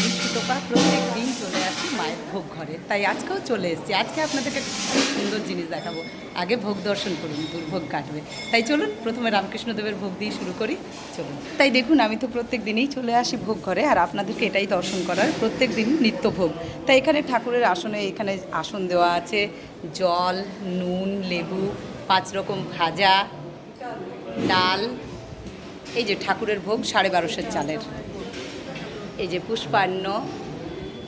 আমি সুতপা প্রত্যেক দিন চলে আসি মায়ের ভোগ ঘরে। তাই আজকেও চলে এসেছি। আজকে আপনাদেরকে খুব সুন্দর জিনিস দেখাবো। আগে ভোগ দর্শন করুন, দুর্ভোগ কাটবে। তাই চলুন, প্রথমে রামকৃষ্ণদেবের ভোগ দিয়ে শুরু করি। চলুন। তাই দেখুন, আমি তো প্রত্যেক দিনেই চলে আসি ভোগ ঘরে, আর আপনাদেরকে এটাই দর্শন করার প্রত্যেক দিন নিত্য ভোগ। তাই এখানে ঠাকুরের আসনে এখানে আসন দেওয়া আছে। জল, নুন, লেবু, পাঁচ রকম ভাজা, ডাল। এই যে ঠাকুরের ভোগ সাড়ে বারোশের চালের। এই যে পুষ্পান্ন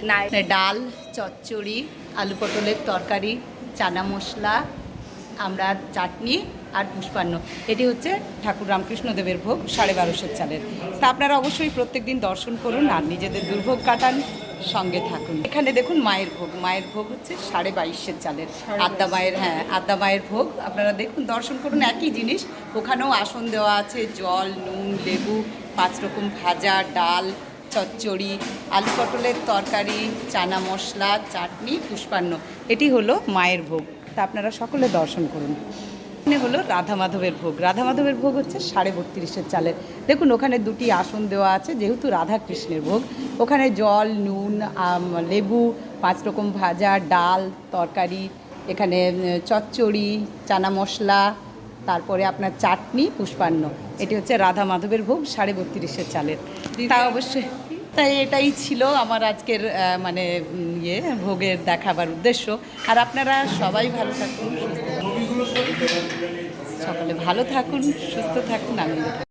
না ডাল চচ্চড়ি আলু পটলের তরকারি চানা মশলা আমরা চাটনি আর পুষ্পান্ন। এটি হচ্ছে ঠাকুর রামকৃষ্ণদেবের ভোগ সাড়ে বারোশের চালের। তা আপনারা অবশ্যই প্রত্যেক দিন দর্শন করুন আর নিজেদের দুর্ভোগ কাটান সঙ্গে থাকুন। এখানে দেখুন মায়ের ভোগ। মায়ের ভোগ হচ্ছে সাড়ে বাইশের চালের। আদ্যা মায়ের হ্যাঁ আদ্যা মায়ের ভোগ। আপনারা দেখুন দর্শন করুন একই জিনিস। ওখানেও আসন দেওয়া আছে জল নুন লেবু পাঁচ রকম ভাজা ডাল চচ্চড়ি, আলু পটলের তরকারি, চানা মশলা, চাটনি, পুষ্পান্ন। এটি হলো মায়ের ভোগ। তা আপনারা সকলে দর্শন করুন। এখানে হলো রাধা মাধবের ভোগ। রাধা মাধবের ভোগ হচ্ছে সাড়ে বত্রিশের চালের। দেখুন, ওখানে দুটি আসন দেওয়া আছে, যেহেতু রাধা কৃষ্ণের ভোগ। ওখানে জল, নুন লেবু, পাঁচ রকম ভাজা, ডাল, তরকারি, এখানে চচ্চড়ি, চানা মশলা, তারপরে আপনার চাটনি, পুষ্পান্ন। এটি হচ্ছে রাধা মাধবের ভোগ সাড়ে বত্রিশের চালের। তা অবশ্যই তাই এটাই ছিল আমার আজকের মানে ইয়ে ভোগের দেখাবার উদ্দেশ্য। আর আপনারা সবাই ভালো থাকুন, সুস্থ সকলে ভালো থাকুন, সুস্থ থাকুন, আনন্দ